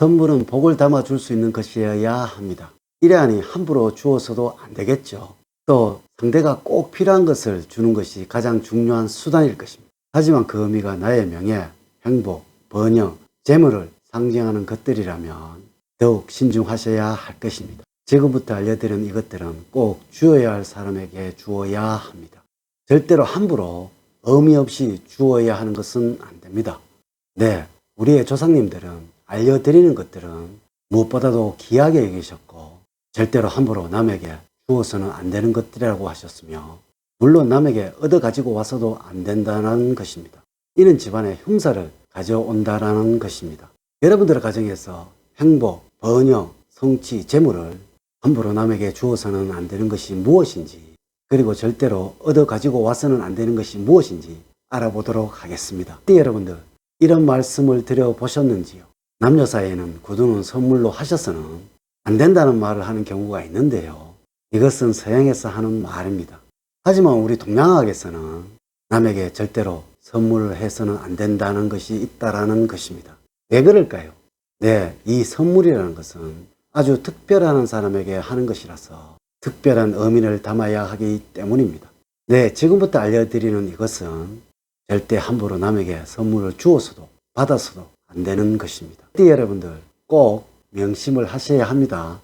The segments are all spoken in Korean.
선물은 복을 담아 줄 수 있는 것이어야 합니다. 이래하니 함부로 주어서도 안 되겠죠. 또 상대가 꼭 필요한 것을 주는 것이 가장 중요한 수단일 것입니다. 하지만 그 의미가 나의 명예, 행복, 번영, 재물을 상징하는 것들이라면 더욱 신중하셔야 할 것입니다. 지금부터 알려드린 이것들은 꼭 주어야 할 사람에게 주어야 합니다. 절대로 함부로 의미 없이 주어야 하는 것은 안 됩니다. 네, 우리의 조상님들은 알려드리는 것들은 무엇보다도 귀하게 여기셨고 절대로 함부로 남에게 주어서는 안 되는 것들이라고 하셨으며 물론 남에게 얻어 가지고 와서도 안 된다는 것입니다. 이는 집안의 흉사를 가져온다라는 것입니다. 여러분들의 가정에서 행복, 번영, 성취, 재물을 함부로 남에게 주어서는 안 되는 것이 무엇인지 그리고 절대로 얻어 가지고 와서는 안 되는 것이 무엇인지 알아보도록 하겠습니다. 네, 여러분들 이런 말씀을 드려 보셨는지요? 남녀 사이에는 구두는 선물로 하셔서는 안 된다는 말을 하는 경우가 있는데요. 이것은 서양에서 하는 말입니다. 하지만 우리 동양학에서는 남에게 절대로 선물을 해서는 안 된다는 것이 있다라는 것입니다. 왜 그럴까요? 네, 이 선물이라는 것은 아주 특별한 사람에게 하는 것이라서 특별한 의미를 담아야 하기 때문입니다. 네, 지금부터 알려드리는 이것은 절대 함부로 남에게 선물을 주어서도 받아서도 안 되는 것입니다. 띠 여러분들 꼭 명심을 하셔야 합니다.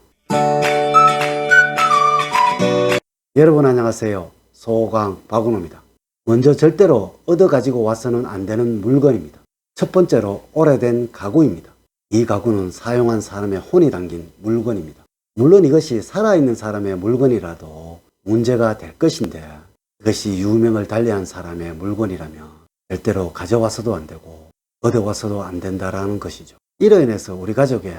여러분 안녕하세요. 소강 박은호입니다. 먼저 절대로 얻어 가지고 와서는 안 되는 물건입니다. 첫 번째로 오래된 가구입니다. 이 가구는 사용한 사람의 혼이 담긴 물건입니다. 물론 이것이 살아있는 사람의 물건이라도 문제가 될 것인데 이것이 유명을 달리한 사람의 물건이라면 절대로 가져와서도 안 되고 얻어와서도 안 된다라는 것이죠. 이로 인해서 우리 가족의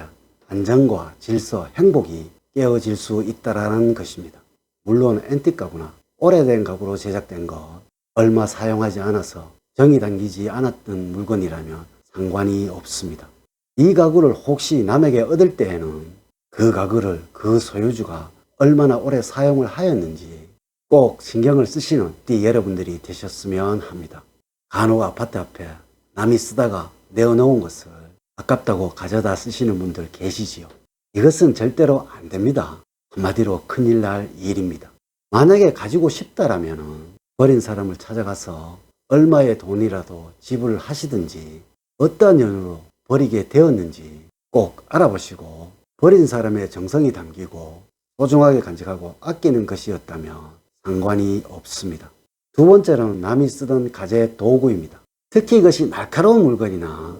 안정과 질서, 행복이 깨어질 수 있다라는 것입니다. 물론 앤틱 가구나 오래된 가구로 제작된 것, 얼마 사용하지 않아서 정이 담기지 않았던 물건이라면 상관이 없습니다. 이 가구를 혹시 남에게 얻을 때에는 그 가구를 그 소유주가 얼마나 오래 사용을 하였는지 꼭 신경을 쓰시는 띠 여러분들이 되셨으면 합니다. 간혹 아파트 앞에 남이 쓰다가 내어놓은 것을 아깝다고 가져다 쓰시는 분들 계시지요. 이것은 절대로 안 됩니다. 한마디로 큰일 날 일입니다. 만약에 가지고 싶다라면 버린 사람을 찾아가서 얼마의 돈이라도 지불을 하시든지 어떠한 연유로 버리게 되었는지 꼭 알아보시고 버린 사람의 정성이 담기고 소중하게 간직하고 아끼는 것이었다면 상관이 없습니다. 두 번째로는 남이 쓰던 가재 도구입니다. 특히 이것이 날카로운 물건이나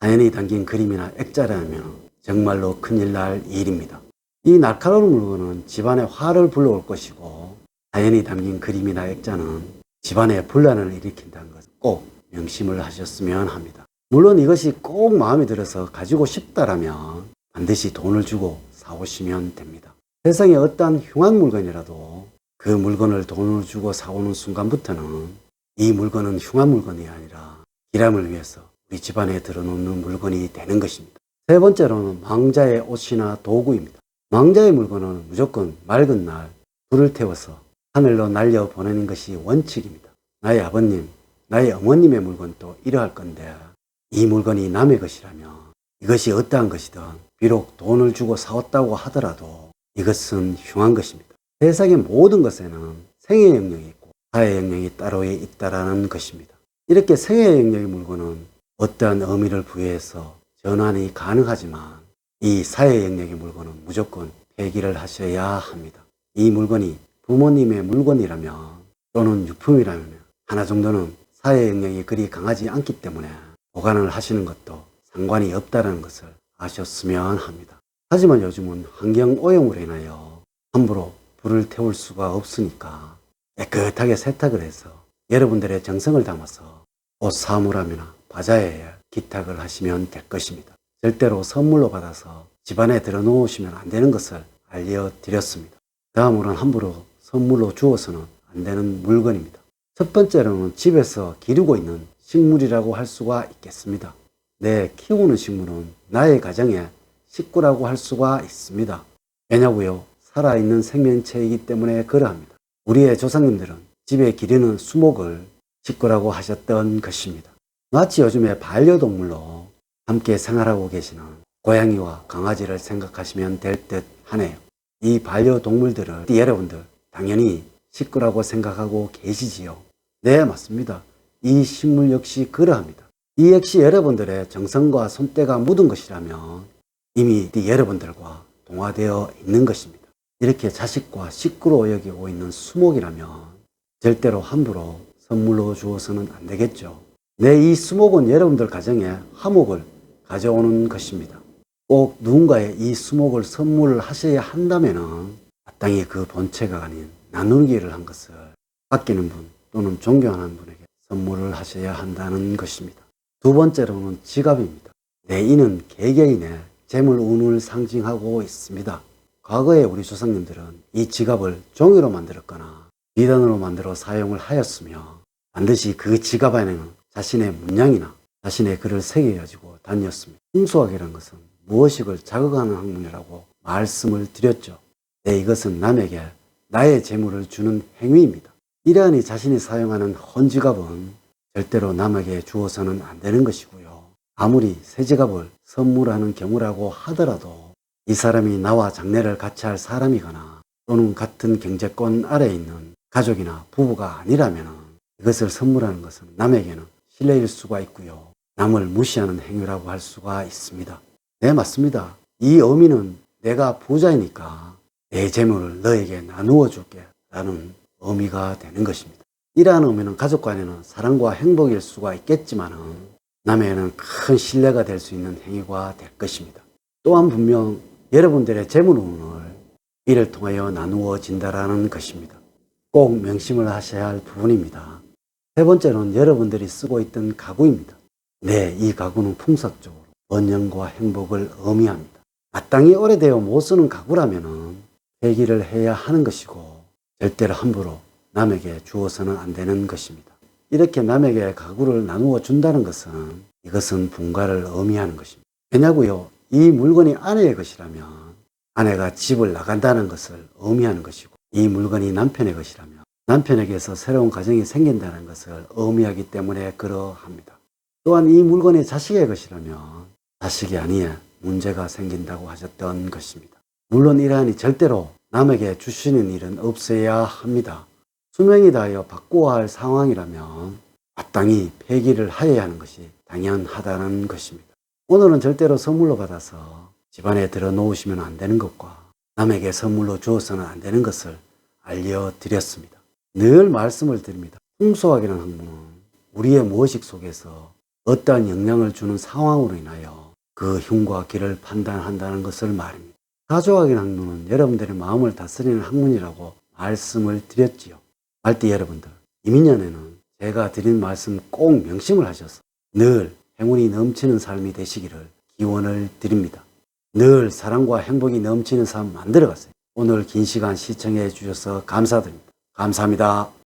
자연이 담긴 그림이나 액자라면 정말로 큰일 날 일입니다. 이 날카로운 물건은 집안에 화를 불러올 것이고 자연이 담긴 그림이나 액자는 집안에 분란을 일으킨다는 것을 꼭 명심을 하셨으면 합니다. 물론 이것이 꼭 마음에 들어서 가지고 싶다라면 반드시 돈을 주고 사오시면 됩니다. 세상에 어떠한 흉한 물건이라도 그 물건을 돈을 주고 사오는 순간부터는 이 물건은 흉한 물건이 아니라 기람을 위해서 우리 집안에 들어놓는 물건이 되는 것입니다. 세 번째로는 망자의 옷이나 도구입니다. 망자의 물건은 무조건 맑은 날 불을 태워서 하늘로 날려 보내는 것이 원칙입니다. 나의 아버님, 나의 어머님의 물건도 이러할 건데 이 물건이 남의 것이라면 이것이 어떠한 것이든 비록 돈을 주고 사왔다고 하더라도 이것은 흉한 것입니다. 세상의 모든 것에는 생의 영역이 사의 영역이 따로 있다라는 것입니다. 이렇게 생의 영역의 물건은 어떠한 의미를 부여해서 전환이 가능하지만 이 사의 영역의 물건은 무조건 폐기를 하셔야 합니다. 이 물건이 부모님의 물건이라면 또는 유품이라면 하나 정도는 사의 영역이 그리 강하지 않기 때문에 보관을 하시는 것도 상관이 없다는 것을 아셨으면 합니다. 하지만 요즘은 환경 오염으로 인하여 함부로 불을 태울 수가 없으니까 깨끗하게 세탁을 해서 여러분들의 정성을 담아서 옷 사물함이나 바자회에 기탁을 하시면 될 것입니다. 절대로 선물로 받아서 집안에 들어놓으시면 안 되는 것을 알려드렸습니다. 다음으로는 함부로 선물로 주어서는 안 되는 물건입니다. 첫 번째로는 집에서 기르고 있는 식물이라고 할 수가 있겠습니다. 내 키우는 식물은 나의 가정의 식구라고 할 수가 있습니다. 왜냐고요? 살아있는 생명체이기 때문에 그러합니다. 우리의 조상님들은 집에 기르는 수목을 식구라고 하셨던 것입니다. 마치 요즘에 반려동물로 함께 생활하고 계시는 고양이와 강아지를 생각하시면 될 듯 하네요. 이 반려동물들을 여러분들 당연히 식구라고 생각하고 계시지요. 네, 맞습니다. 이 식물 역시 그러합니다. 이 역시 여러분들의 정성과 손때가 묻은 것이라면 이미 여러분들과 동화되어 있는 것입니다. 이렇게 자식과 식구로 여기고 있는 수목이라면 절대로 함부로 선물로 주어서는 안 되겠죠. 네, 이 수목은 여러분들 가정에 화목을 가져오는 것입니다. 꼭 누군가의 이 수목을 선물을 하셔야 한다면은 마땅히 그 본체가 아닌 나누기를 한 것을 아끼는 분 또는 존경하는 분에게 선물을 하셔야 한다는 것입니다. 두 번째로는 지갑입니다. 네, 이는 개개인의 재물 운을 상징하고 있습니다. 과거에 우리 조상님들은 이 지갑을 종이로 만들었거나 비단으로 만들어 사용을 하였으며 반드시 그 지갑 안에는 자신의 문양이나 자신의 글을 새겨가지고 다녔습니다. 풍수학이라는 것은 무엇익을 자극하는 학문이라고 말씀을 드렸죠. 네, 이것은 남에게 나의 재물을 주는 행위입니다. 이러하니 자신이 사용하는 헌지갑은 절대로 남에게 주어서는 안 되는 것이고요. 아무리 새 지갑을 선물하는 경우라고 하더라도 이 사람이 나와 장례를 같이 할 사람이거나 또는 같은 경제권 아래에 있는 가족이나 부부가 아니라면 이것을 선물하는 것은 남에게는 실례일 수가 있고요. 남을 무시하는 행위라고 할 수가 있습니다. 네, 맞습니다. 이 의미는 내가 부자이니까 내 재물을 너에게 나누어 줄게 라는 의미가 되는 것입니다. 이러한 의미는 가족 간에는 사랑과 행복일 수가 있겠지만은 남에게는 큰 신뢰가 될 수 있는 행위가 될 것입니다. 또한 분명 여러분들의 재물운을 이를 통하여 나누어진다라는 것입니다. 꼭 명심을 하셔야 할 부분입니다. 세 번째는 여러분들이 쓰고 있던 가구입니다. 네, 이 가구는 풍속적으로 번영과 행복을 의미합니다. 마땅히 오래되어 못 쓰는 가구라면은 폐기를 해야 하는 것이고 절대로 함부로 남에게 주어서는 안 되는 것입니다. 이렇게 남에게 가구를 나누어 준다는 것은 이것은 분가를 의미하는 것입니다. 왜냐고요? 이 물건이 아내의 것이라면 아내가 집을 나간다는 것을 의미하는 것이고 이 물건이 남편의 것이라면 남편에게서 새로운 가정이 생긴다는 것을 의미하기 때문에 그러합니다. 또한 이 물건이 자식의 것이라면 자식이 아니에 문제가 생긴다고 하셨던 것입니다. 물론 이러하니 절대로 남에게 주시는 일은 없어야 합니다. 수명이 다하여 바꾸어야 할 상황이라면 마땅히 폐기를 하여야 하는 것이 당연하다는 것입니다. 오늘은 절대로 선물로 받아서 집안에 들어 놓으시면 안 되는 것과 남에게 선물로 주어서는 안 되는 것을 알려드렸습니다. 늘 말씀을 드립니다. 풍수학이라는 학문은 우리의 무의식 속에서 어떠한 영향을 주는 상황으로 인하여 그 흉과 기를 판단한다는 것을 말입니다. 사조학이라는 학문은 여러분들의 마음을 다스리는 학문이라고 말씀을 드렸지요. 말띠 여러분들, 이민년에는 제가 드린 말씀 꼭 명심을 하셔서 늘 행운이 넘치는 삶이 되시기를 기원을 드립니다. 늘 사랑과 행복이 넘치는 삶 만들어 가세요. 오늘 긴 시간 시청해 주셔서 감사드립니다. 감사합니다.